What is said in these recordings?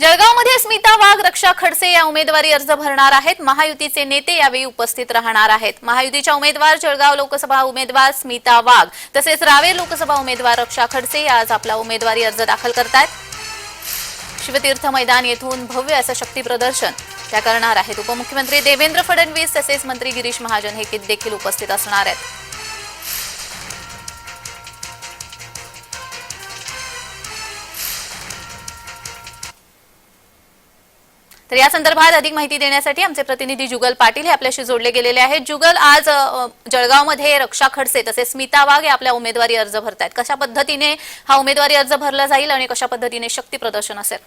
जळगावमध्ये स्मिता वाघ रक्षा खडसे या उमेदवारी अर्ज भरणार आहेत. महायुतीचे नेते यावेळी उपस्थित राहणार आहेत. महायुतीच्या उमेदवार जळगाव लोकसभा उमेदवार स्मिता वाघ तसेच रावेर लोकसभा उमेदवार रक्षा खडसे या आज आपला उमेदवारी अर्ज दाखल करतायत. शिवतीर्थ मैदान येथून भव्य असं शक्ती प्रदर्शन त्या करणार आहेत. उपमुख्यमंत्री देवेंद्र फडणवीस तसेच मंत्री गिरीश महाजन हे देखील उपस्थित असणार आहेत. तर या संदर्भात अधिक माहिती देण्यासाठी आमचे प्रतिनिधी जुगल पाटील हे आपल्याशी जोडले गेलेले आहेत. जुगल आज जळगावमध्ये रक्षा खडसे तसेच स्मिता वाघ हे आपल्या उमेदवारी अर्ज भरतायत. कशा पद्धतीने हा उमेदवारी अर्ज भरला जाईल आणि कशा पद्धतीने शक्ती प्रदर्शन असेल?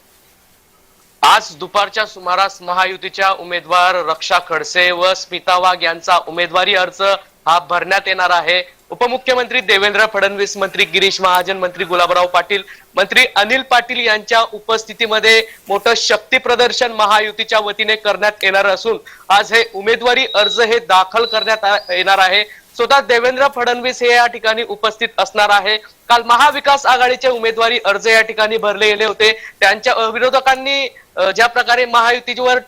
आज दुपारच्या सुमारास महायुतीच्या उमेदवार रक्षा खडसे व स्मिता वाघ यांचा उमेदवारी अर्ज हा भरण्यात येणार आहे. उपमुख्यमंत्री देवेंद्र फडणवीस मंत्री गिरीश महाजन मंत्री गुलाबराव पाटील मंत्री अनिल पाटील यांच्या उपस्थितीमध्ये मोठं शक्ती प्रदर्शन महायुतीच्या वतीने करण्यात येणार असून आज हे उमेदवारी अर्ज हे दाखल करण्यात आ- येणार आहे. स्वतः देवेंद्र फडणवीस हे या ठिकाणी उपस्थित असणार आहे. काल महाविकास आघाडीचे उमेदवारी अर्ज या ठिकाणी भरले गेले होते. त्यांच्या विरोधकांनी ज्या प्रकारे महायुतीवर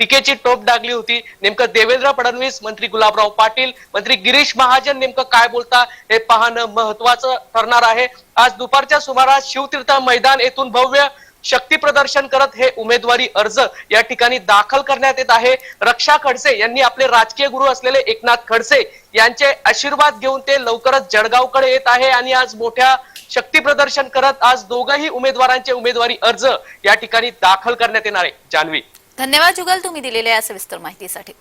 टीकेची टोप डागली होती. नेमकं देवेंद्र फडणवीस मंत्री गुलाबराव पाटील मंत्री गिरीश महाजन नेमकं काय बोलता हे पाहणं महत्वाचं ठरणार आहे. आज दुपारच्या सुमारास शिवतीर्थ मैदान येथून भव्य शक्ती प्रदर्शन करत हे उमेदवारी अर्ज या ठिकाणी दाखल करण्यात येत आहे. रक्षा खडसे यांनी आपले राजकीय गुरु असलेले एकनाथ खडसे यांचे आशीर्वाद घेऊन ते लवकरच जळगावकडे येत आहे आणि आज मोठ्या शक्ती प्रदर्शन करत आज दोघही उमेदवारांचे उमेदवारी अर्ज या ठिकाणी दाखल करण्यात येणार आहे. जान्हवी. धन्यवाद जुगल तुम्ही दिलेल्या या सविस्तर माहितीसाठी.